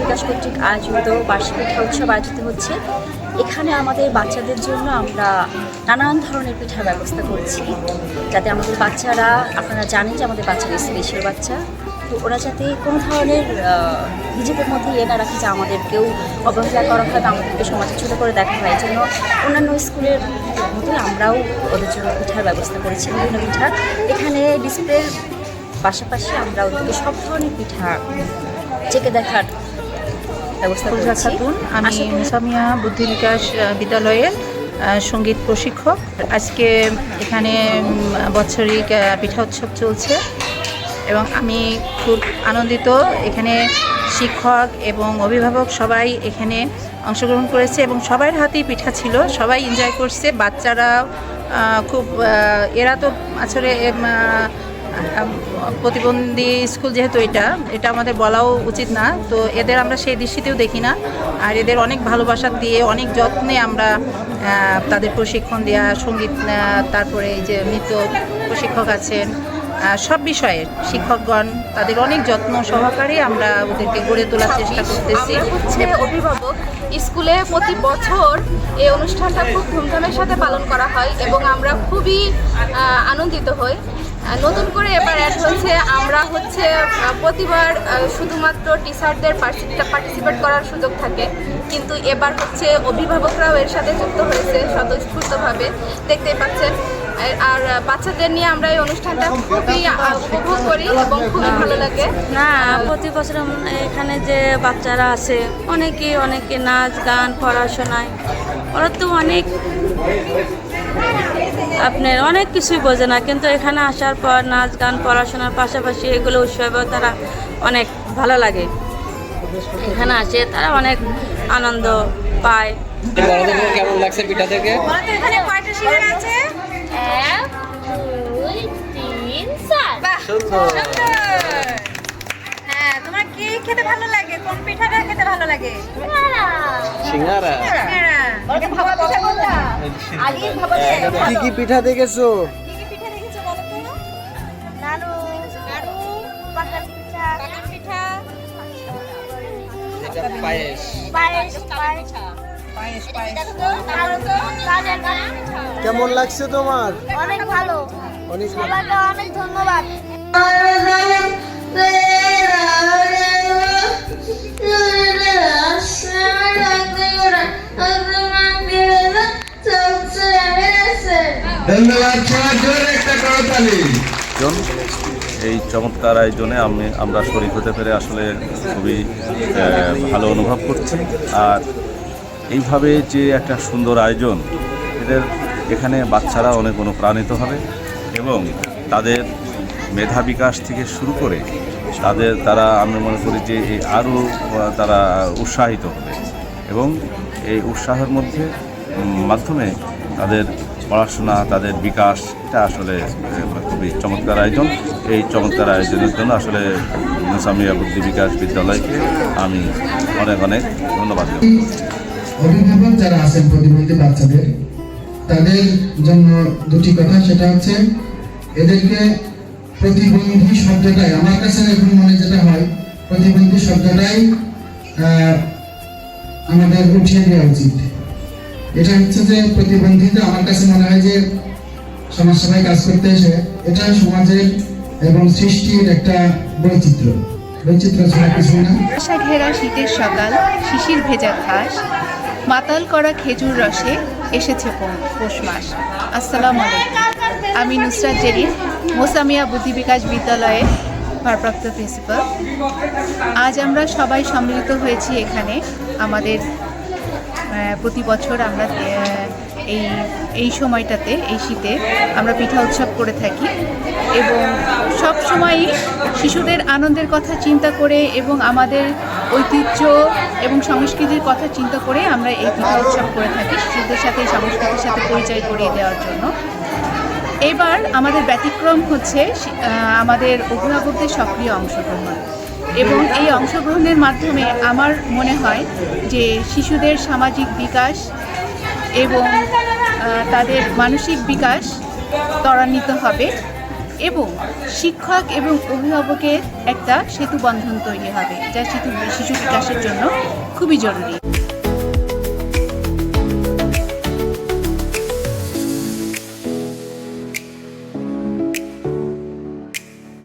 বিকাশ কর্তৃক আয়োজিত বার্ষিক পিঠা উৎসব আয়োজিত হচ্ছে। এখানে আমাদের বাচ্চাদের জন্য আমরা নানান ধরনের পিঠার ব্যবস্থা করেছি। যাতে আমাদের বাচ্চারা, আপনারা জানেন যে আমাদের বাচ্চারা স্পেশাল বাচ্চা। তো ওরা যাতে কোনো ধরনের নিজেদের মধ্যে ইয়ে না রাখে যে আমাদেরকেও অবহেলা করা হয় বা আমাদেরকে সমাজে ছোটো করে দেখা হয়। জন্য অন্যান্য স্কুলের মতোই আমরাও ওদের জন্য পিঠার ব্যবস্থা করেছি, বিভিন্ন পিঠা। এখানে ডিসপ্লের পাশাপাশি আমরা ওদেরকে সব ধরনের পিঠা চেকে দেখার ব্যবস্থা খাতুন আমি মুসামিয়া বুদ্ধি বিকাশ বিদ্যালয়ের সংগীত প্রশিক্ষক। আজকে এখানে বৎসরিক পিঠা উৎসব চলছে এবং আমি খুব আনন্দিত। এখানে শিক্ষক এবং অভিভাবক সবাই এখানে অংশগ্রহণ করেছে এবং সবার হাতেই পিঠা ছিল সবাই এনজয় করছে। বাচ্চারা খুব এরা তো আসলে প্রতিবন্ধী স্কুল যেহেতু এটা এটা আমাদের বলাও উচিত না। তো এদের আমরা সেই দৃষ্টিতেও দেখি না। আর এদের অনেক ভালোবাসা দিয়ে, অনেক যত্নে আমরা তাদের প্রশিক্ষণ দেওয়া সংগীত তারপরে এই যে নৃত্য প্রশিক্ষক আছেন সব বিষয়ে শিক্ষকগণ তাদের অনেক যত্ন সহকারে আমরা ওদেরকে গড়ে তোলার চেষ্টা করতেছি। হচ্ছে অভিভাবক। স্কুলে প্রতি বছর এই অনুষ্ঠানটা খুব ধুমধামের সাথে পালন করা হয় এবং আমরা খুবই আনন্দিত হই। নতুন করে এবার অ্যাড হচ্ছে আমরা হচ্ছে প্রতিবার শুধুমাত্র টিচারদের পার্টিসিপেট করার সুযোগ থাকে। কিন্তু এবার হচ্ছে অভিভাবকরাও এর সাথে যুক্ত হয়েছে স্বতঃস্ফূর্তভাবে। দেখতেই পাচ্ছেন। আর- বাচ্চাদের নিয়ে আমরা এই অনুষ্ঠানটা খুবই উপভোগ করি এবং খুবই ভালো লাগে। না প্রতি বছর এখানে যে বাচ্চারা আছে অনেকে অনেকে নাচ গান পড়াশোনায় ওরা তো অনেক আপনার অনেক কিছুই বোঝে না কিন্তু এখানে আসার পর নাচ গান পড়াশোনার পাশাপাশি এগুলো উৎসবেও তারা অনেক ভালো লাগে। এখানে আসে তারা অনেক আনন্দ পায়। কেমন লাগছে পিঠা থেকে? এক দুই তিন চার হ্যাঁ তোমার কি খেতে ভালো লাগে? কোন পিঠাটা খেতে ভালো লাগে? সিঙ্গারা। ভাবা কোনটা আগে ভাবা কি কি পিঠা দেখেছ? কি কি পিঠা দেখেছ বলো তো? নাড়ু নাড়ু পাকান পিঠা। পায়েস। পায়েস পায়েস। পায়েস পায়েস কেমন লাগছে তোমার? অনেক ভালো। অনেক সবাইকে অনেক ধন্যবাদ। এই চমৎকার আয়োজনে আমি আমরা শরীর হতে পেরে আসলে খুবই ভালো অনুভব করছি। আর এইভাবে যে একটা সুন্দর আয়োজন এদের এখানে বাচ্চারা অনেক অনুপ্রাণিত হবে এবং তাদের মেধা বিকাশ থেকে শুরু করে তাদের তারা, আমি মনে করি যে আরও তারা উৎসাহিত হবে এবং এই উৎসাহের মধ্যে মাধ্যমে তাদের পড়াশোনা, তাদের বিকাশ এটা আসলে খুবই চমৎকার আয়োজন। এই চমৎকার আয়োজনের জন্য আসলে মুসামিয়া বুদ্ধি বিকাশ বিদ্যালয়কে আমি অনেক অনেক ধন্যবাদ অভিভাবক যারা আছেন প্রতিবন্ধী বাচ্চাদের তাদের জন্য দুটি কথা সেটা হচ্ছে, এদেরকে প্রতিবন্ধী শব্দটাই, আমার কাছে এখন মনে যেটা হয়, প্রতিবন্ধী শব্দটাই আমাদের উঠিয়ে দেওয়া উচিত। এটা হচ্ছে যে প্রতিবন্ধিতা আমার কাছে মনে হয় যে সমাজসেবায় কাজ করতে এসে এটা সমাজের এবং সৃষ্টির একটা বৈচিত্র্য। বৈচিত্র্য ছাড়া কিছু না। ঘেরা শীতের সকাল, শিশির ভেজা ঘাস মাতাল করা খেজুর রসে এসেছে পৌষ মাস। আসসালাম আমি নুসরাত জেরিন, মোসামিয়া বুদ্ধি বিকাশ বিদ্যালয়ের ভারপ্রাপ্ত প্রিন্সিপাল। আজ আমরা সবাই সম্মিলিত হয়েছি এখানে। আমাদের প্রতি বছর আমরা এই এই সময়টাতে, এই শীতে আমরা পিঠা উৎসব করে থাকি এবং সব সময়ই শিশুদের আনন্দের কথা চিন্তা করে এবং আমাদের ঐতিহ্য এবং সংস্কৃতির কথা চিন্তা করে আমরা এই পিঠা উৎসব করে থাকি শিশুদের সাথে, সংস্কৃতির সাথে পরিচয় করিয়ে দেওয়ার জন্য। এবার আমাদের ব্যতিক্রম হচ্ছে আমাদের অভিভাবকদের সক্রিয় অংশগ্রহণ এবং এই অংশগ্রহণের মাধ্যমে আমার মনে হয় যে শিশুদের সামাজিক বিকাশ এবং তাদের মানসিক বিকাশ ত্বরান্বিত হবে এবং শিক্ষক এবং অভিভাবকের একটা সেতু বন্ধন তৈরি হবে, যা শিশু শিশু বিকাশের জন্য খুবই জরুরি।